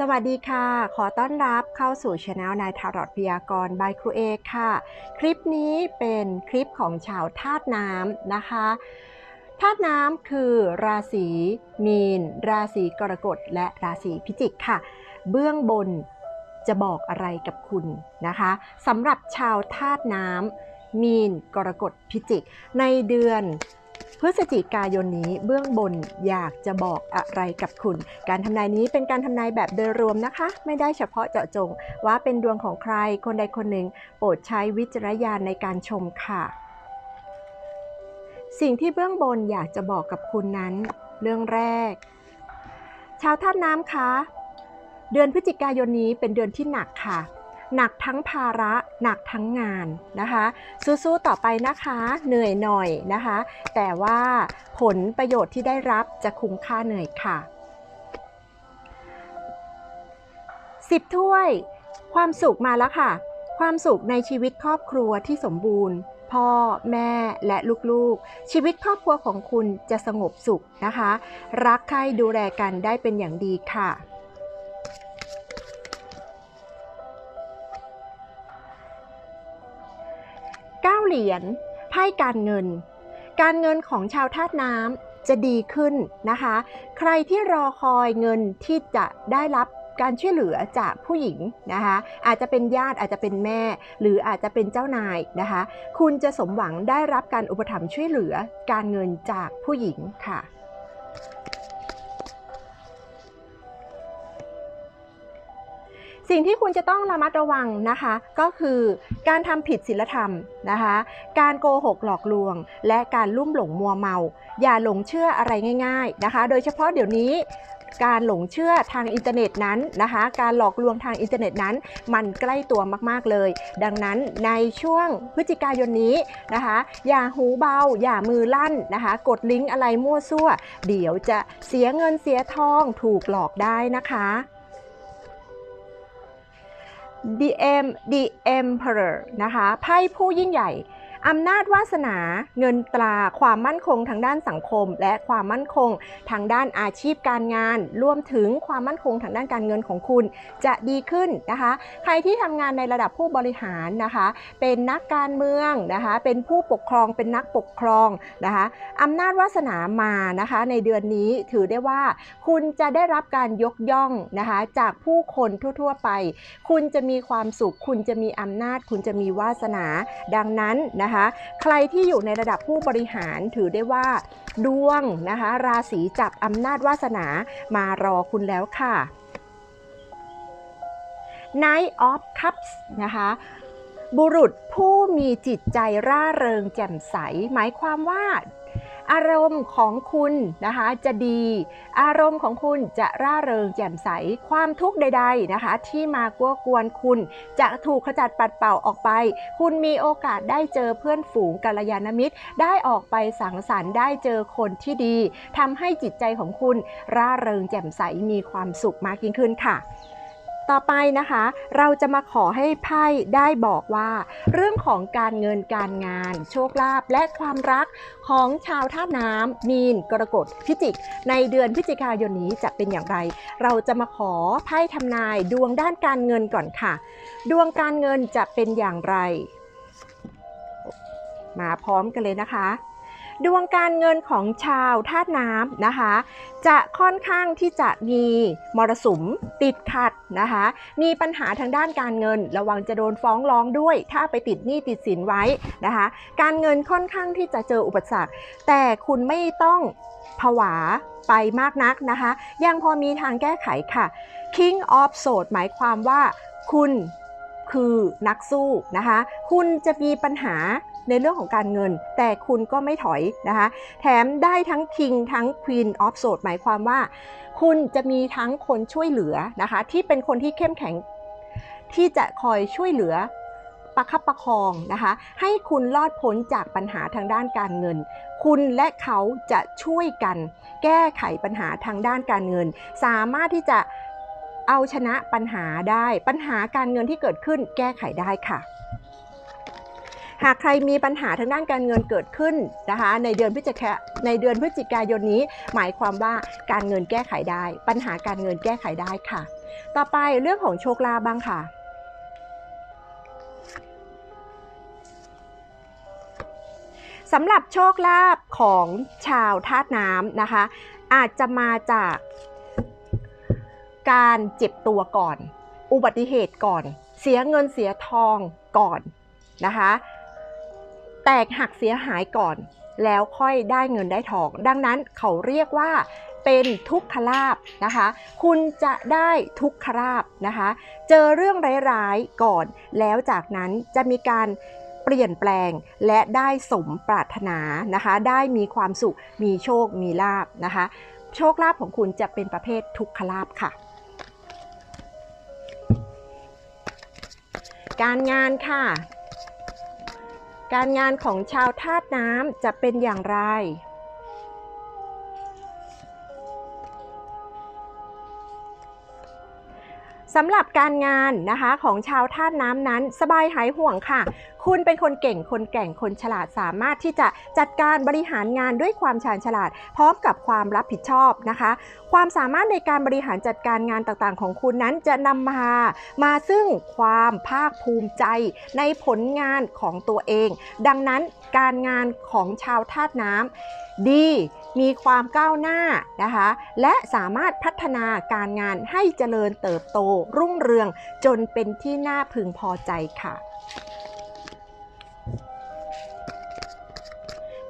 สวัสดีค่ะ ขอต้อนรับเข้าสู่ช anel นายทารอตพยากรณ์บายครูเอกค่ะ คลิปนี้เป็นคลิปของชาวธาตุน้ำนะคะธาตุน้ำคือราศีมีน ราศีกรกฎและราศีพิจิกค่ะ เบื้องบนจะบอกอะไรกับคุณนะคะสำหรับชาวธาตุน้ำมีนกรกฎพิจิก ในเดือน พฤศจิกายนนี้เบื้องบนอยากจะบอกอะไรกับคุณ การทำนายนี้เป็นการทำนายแบบโดยรวมนะคะ ไม่ได้เฉพาะเจาะจง ว่าเป็นดวงของใครคนใดคนหนึ่ง โปรดใช้วิจารณญาณในการชมค่ะ สิ่งที่เบื้องบนอยากจะบอกกับคุณนั้น เรื่องแรก ชาวท่าตุน้ำคะ เดือนพฤศจิกายนนี้เป็นเดือนที่หนักค่ะ หนักทั้งภาระหนักทั้งงานนะคะ สู้ๆต่อไปนะคะเหนื่อยหน่อยนะคะ แต่ว่าผลประโยชน์ที่ได้รับจะคุ้มค่าเหนื่อยค่ะสิบถ้วย ความสุขมาแล้วค่ะ ความสุขในชีวิตครอบครัวที่สมบูรณ์ พ่อแม่และลูกๆ ชีวิตครอบครัวของคุณจะสงบสุขนะคะ รักใคร่ดูแลกันได้เป็นอย่างดีค่ะ เหรียญไพ่การเงิน การเงินของชาวธาตุน้ำจะดีขึ้นนะคะ ใครที่รอคอยเงินที่จะได้รับการช่วยเหลือจากผู้หญิงนะคะ อาจจะเป็นญาติอาจจะเป็นแม่ หรืออาจจะเป็นเจ้านายนะคะ คุณจะสมหวังได้รับการอุปถัมภ์ช่วยเหลือการเงินจากผู้หญิงค่ะ สิ่งที่คุณจะต้องระมัดระวังนะคะ ก็คือการทำผิดศีลธรรมนะคะ การโกหกหลอกลวง และการลุ่มหลงมัวเมา อย่าหลงเชื่ออะไรง่าย ๆนะคะ โดยเฉพาะเดี๋ยวนี้การหลงเชื่อทางอินเทอร์เน็ตนั้นนะคะ การหลอกลวงทางอินเทอร์เน็ตนั้น มันใกล้ตัวมากๆเลย ดังนั้นในช่วงพฤศจิกายนนี้นะคะ อย่าหูเบา อย่ามือลั่นนะคะ กดลิงก์อะไรมั่วซั่ว เดี๋ยวจะเสียเงินเสียทองถูกหลอกได้นะคะ The em The Emperor นะคะไพ่ผู้ยิ่งใหญ่ อำนาจวาสนา เงินตรา ความมั่นคงทางด้านสังคม และความมั่นคงทางด้านอาชีพการงาน รวมถึงความมั่นคงทางด้านการเงินของคุณ จะดีขึ้นนะคะ ใครที่ทำงานในระดับผู้บริหารนะคะ เป็นนักการเมืองนะคะ เป็นผู้ปกครอง เป็นนักปกครองนะคะอำนาจวาสนามานะคะ ในเดือนนี้ถือได้ว่า คุณจะได้รับการยกย่องนะคะ จากผู้คนทั่ว ๆ ไป คุณจะมีความสุข คุณจะมีอำนาจ คุณจะมีวาสนา ดังนั้นนะคะใครที่อยู่ในระดับผู้บริหารถือได้ว่าดวงนะคะ ราศีจับอำนาจวาสนามารอคุณแล้วค่ะ Knight of Cups นะคะบุรุษผู้มีจิตใจร่าเริงแจ่มใส หมายความว่า อารมณ์ของคุณนะคะจะดี อารมณ์ของคุณจะร่าเริงแจ่มใส ความทุกข์ใด ๆนะคะ ที่มากวกวนคุณจะถูกขจัดปัดเป่าออกไป คุณมีโอกาสได้เจอเพื่อนฝูงกัลยาณมิตร ได้ออกไปสังสรรค์ได้เจอคนที่ดีทำให้จิตใจของคุณร่าเริงแจ่มใสมีความสุขมากยิ่งขึ้นค่ะ ต่อไปนะคะ เราจะมาขอให้ไพ่ได้บอกว่า เรื่องของการเงินการงาน โชคลาภและความรักของชาวท่าตุน้ำมีนกรกฎพิจิก ในเดือนพฤศจิกายนนี้จะเป็นอย่างไร เราจะมาขอไพ่ทำนายดวงด้านการเงินก่อนค่ะ ดวงการเงินจะเป็นอย่างไร มาพร้อมกันเลยนะคะ ดวงการเงินของชาวธาตุน้ำนะคะ จะค่อนข้างที่จะมีมรสุมติดขัดนะคะ มีปัญหาทางด้านการเงิน ระวังจะโดนฟ้องร้องด้วย ถ้าไปติดหนี้ติดสินไว้นะคะ การเงินค่อนข้างที่จะเจออุปสรรค แต่คุณไม่ต้องผวาไปมากนักนะคะ ยังพอมีทางแก้ไขค่ะ King of s w o r d หมายความว่าคุณคือนักสู้นะคะ คุณจะมีปัญหา ในเรื่องของการเงิน แต่คุณก็ไม่ถอยนะคะ แถมได้ทั้ง King ทั้ง Queen of s w o r d หมายความว่า คุณจะมีทั้งคนช่วยเหลือนะคะ ที่เป็นคนที่เข้มแข็ง ที่จะคอยช่วยเหลือประคับประคองนะคะ ให้คุณรอดพ้นจากปัญหาทางด้านการเงิน คุณและเขาจะช่วยกัน แก้ไขปัญหาทางด้านการเงิน สามารถที่จะเอาชนะปัญหาได้ ปัญหาการเงินที่เกิดขึ้นแก้ไขได้ค่ะ หากใครมีปัญหาทางด้านการเงินเกิดขึ้นนะคะในเดือนพฤศจิกาในเดือนพฤศจิกายนนี้ หมายความว่าการเงินแก้ไขได้ ปัญหาการเงินแก้ไขได้ค่ะ ต่อไปเรื่องของโชคลาภบ้างค่ะสำหรับโชคลาภของชาวธาตุน้ำนะคะ อาจจะมาจากการเจ็บตัวก่อน อุบัติเหตุก่อน เสียเงินเสียทองก่อนนะคะ แตกหักเสียหายก่อน แล้วค่อยได้เงินได้ทอง ดังนั้นเขาเรียกว่าเป็นทุกขลาบนะคะ คุณจะได้ทุกขลาบนะคะ เจอเรื่องร้ายๆก่อน แล้วจากนั้นจะมีการเปลี่ยนแปลงและได้สมปรารถนานะคะ ได้มีความสุข มีโชค มีลาบนะคะ โชคลาภของคุณจะเป็นประเภททุกขลาบค่ะ การงานค่ะ การงานของชาวธาตุน้ำจะเป็นอย่างไร สำหรับการงานนะคะของชาวธาตุน้ำนั้น สบายหายห่วงค่ะ คุณเป็นคนเก่งคนแก่งคนฉลาดสามารถที่จะจัดการบริหารงานด้วยความชาญฉลาด พร้อมกับความรับผิดชอบนะคะ ความสามารถในการบริหารจัดการงานต่างๆ ของคุณนั้นจะนำมามาซึ่งความภาคภูมิใจในผลงานของตัวเอง ดังนั้นการงานของชาวธาตุน้ำดี มีความก้าวหน้านะคะ และสามารถพัฒนาการงานให้เจริญเติบโตรุ่งเรืองจนเป็นที่น่าพึงพอใจค่ะ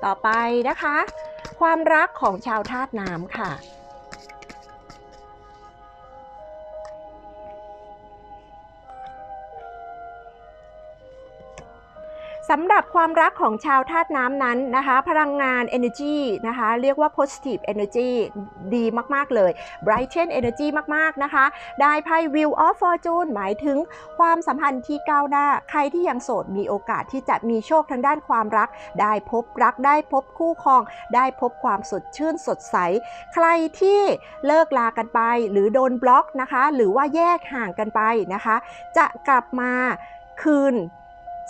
ต่อไปนะคะ ความรักของชาวธาตุน้ำค่ะ สำหรับความรักของชาวธาตุน้ำนั้นนะคะ พลังงาน energy นะคะ เรียกว่า positive energy ดีมากๆเลย brighten energy มากๆนะคะ ได้ไพ่ wheel of fortune หมายถึงความสัมพันธ์ที่ก้าวหน้า ใครที่ยังโสดมีโอกาสที่จะมีโชคทางด้านความรัก ได้พบรักได้พบคู่ครอง ได้พบความสดชื่นสดใส ใครที่เลิกลากันไป หรือโดนบล็อกนะคะ หรือว่าแยกห่างกันไปนะคะ จะกลับมาคืน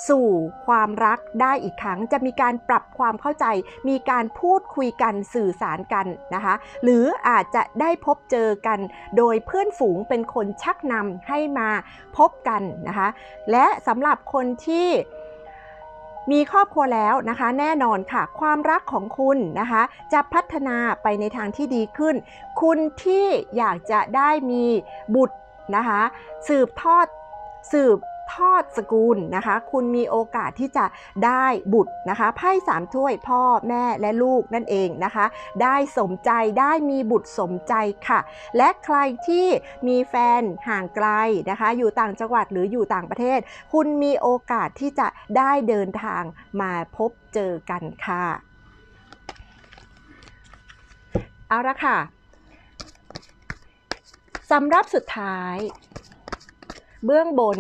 สู่ความรักได้อีกครั้ง จะมีการปรับความเข้าใจ มีการพูดคุยกันสื่อสารกันนะคะ หรืออาจจะได้พบเจอกัน โดยเพื่อนฝูงเป็นคนชักนำให้มาพบกันนะคะ และสำหรับคนที่มีครอบครัวแล้วนะคะ แน่นอนค่ะ ความรักของคุณนะคะ จะพัฒนาไปในทางที่ดีขึ้น คุณที่อยากจะได้มีบุตรนะคะ สืบทอดสืบ ทอดสกุลนะคะ คุณมีโอกาสที่จะได้บุตรนะคะไพ่สามถ้วยพ่อแม่และลูกนั่นเองนะคะ ได้สมใจได้มีบุตรสมใจค่ะ และใครที่มีแฟนห่างไกลนะคะ อยู่ต่างจังหวัดหรืออยู่ต่างประเทศ คุณมีโอกาสที่จะได้เดินทางมาพบเจอกันค่ะ เอาละค่ะสำหรับสุดท้าย เบื้องบน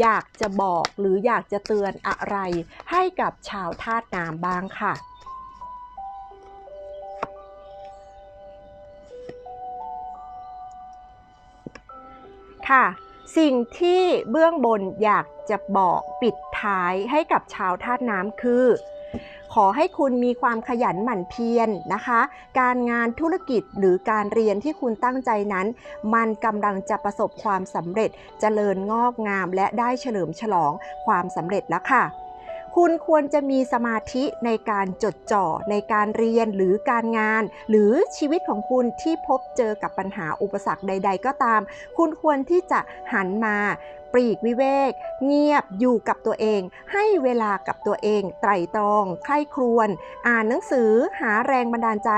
อยากจะบอกหรืออยากจะเตือนอะไร ให้กับชาวธาตุน้ำบ้างค่ะค่ะสิ่งที่เบื้องบนอยากจะบอกปิดท้ายให้กับชาวธาตุน้ำคือ ขอให้คุณมีความขยันหมั่นเพียรนะคะ การงานธุรกิจหรือการเรียนที่คุณตั้งใจนั้น มันกำลังจะประสบความสำเร็จเจริญงอกงาม และได้เฉลิมฉลองความสำเร็จแล้วค่ะ คุณควรจะมีสมาธิในการจดจ่อในการเรียนหรือการงาน หรือชีวิตของคุณที่พบเจอกับปัญหาอุปสรรคใด ๆ ก็ตาม คุณควรที่จะหันมาปลีกวิเวก เงียบอยู่กับตัวเอง ให้เวลากับตัวเอง ไตรตรองใคร่ครวญอ่านหนังสือหาแรงบันดาลใจ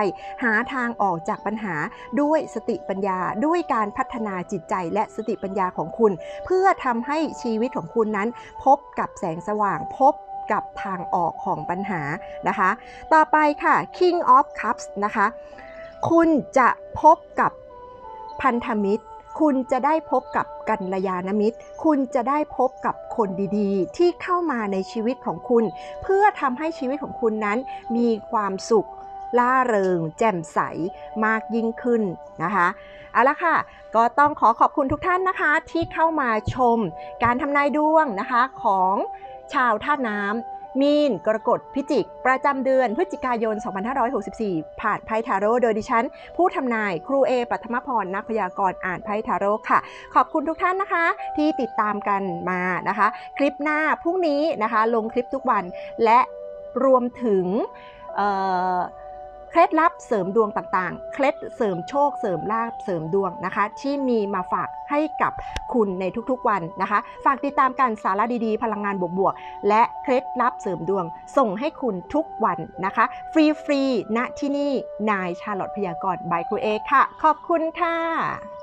หาทางออกจากปัญหาด้วยสติปัญญา ด้วยการพัฒนาจิตใจและสติปัญญาของคุณ เพื่อทำให้ชีวิตของคุณนั้น พบกับแสงสว่างพบ กับทางออกของปัญหานะคะ ต่อไปค่ะ King of Cups นะคะ คุณจะพบกับพันธมิตร คุณจะได้พบกับกัลยาณมิตร คุณจะได้พบกับคนดีๆ ที่เข้ามาในชีวิตของคุณ เพื่อทำให้ชีวิตของคุณนั้นมีความสุขล่าเริง แจ่มใสมากยิ่งขึ้นนะคะเอาละค่ะ ก็ต้องขอขอบคุณทุกท่านนะคะที่เข้ามาชมการทำนายดวงนะคะของ ชาวท่าน้ำมีน กรกฎพิจิก ประจำเดือนพฤศจิกายน 2564 ผ่านไพ่ทาโร่โดยดิฉัน ผู้ทำนายครูเอปัทมพรนักพยากรณ์อ่านไพ่ทาโร่ค่ะ ขอบคุณทุกท่านนะคะ ที่ติดตามกันมานะคะ คลิปหน้าพรุ่งนี้นะคะ ลงคลิปทุกวันและรวมถึงเอ่อ ล็ดลับเสริมดวงต่างๆ เคล็ดเสริมโชค เสริมลาบเสริมดวงนะคะ ที่มีมาฝากให้กับคุณในทุกๆวันนะคะ ฝากติดตามการสาระดีๆ พลังงานบวกๆ และเคล็ดลับเสริมดวง ส่งให้คุณทุกวันนะคะ ฟรีๆณที่นี่นายชาลอตพยากรณ์บายครูเอค่ะ ขอบคุณค่ะ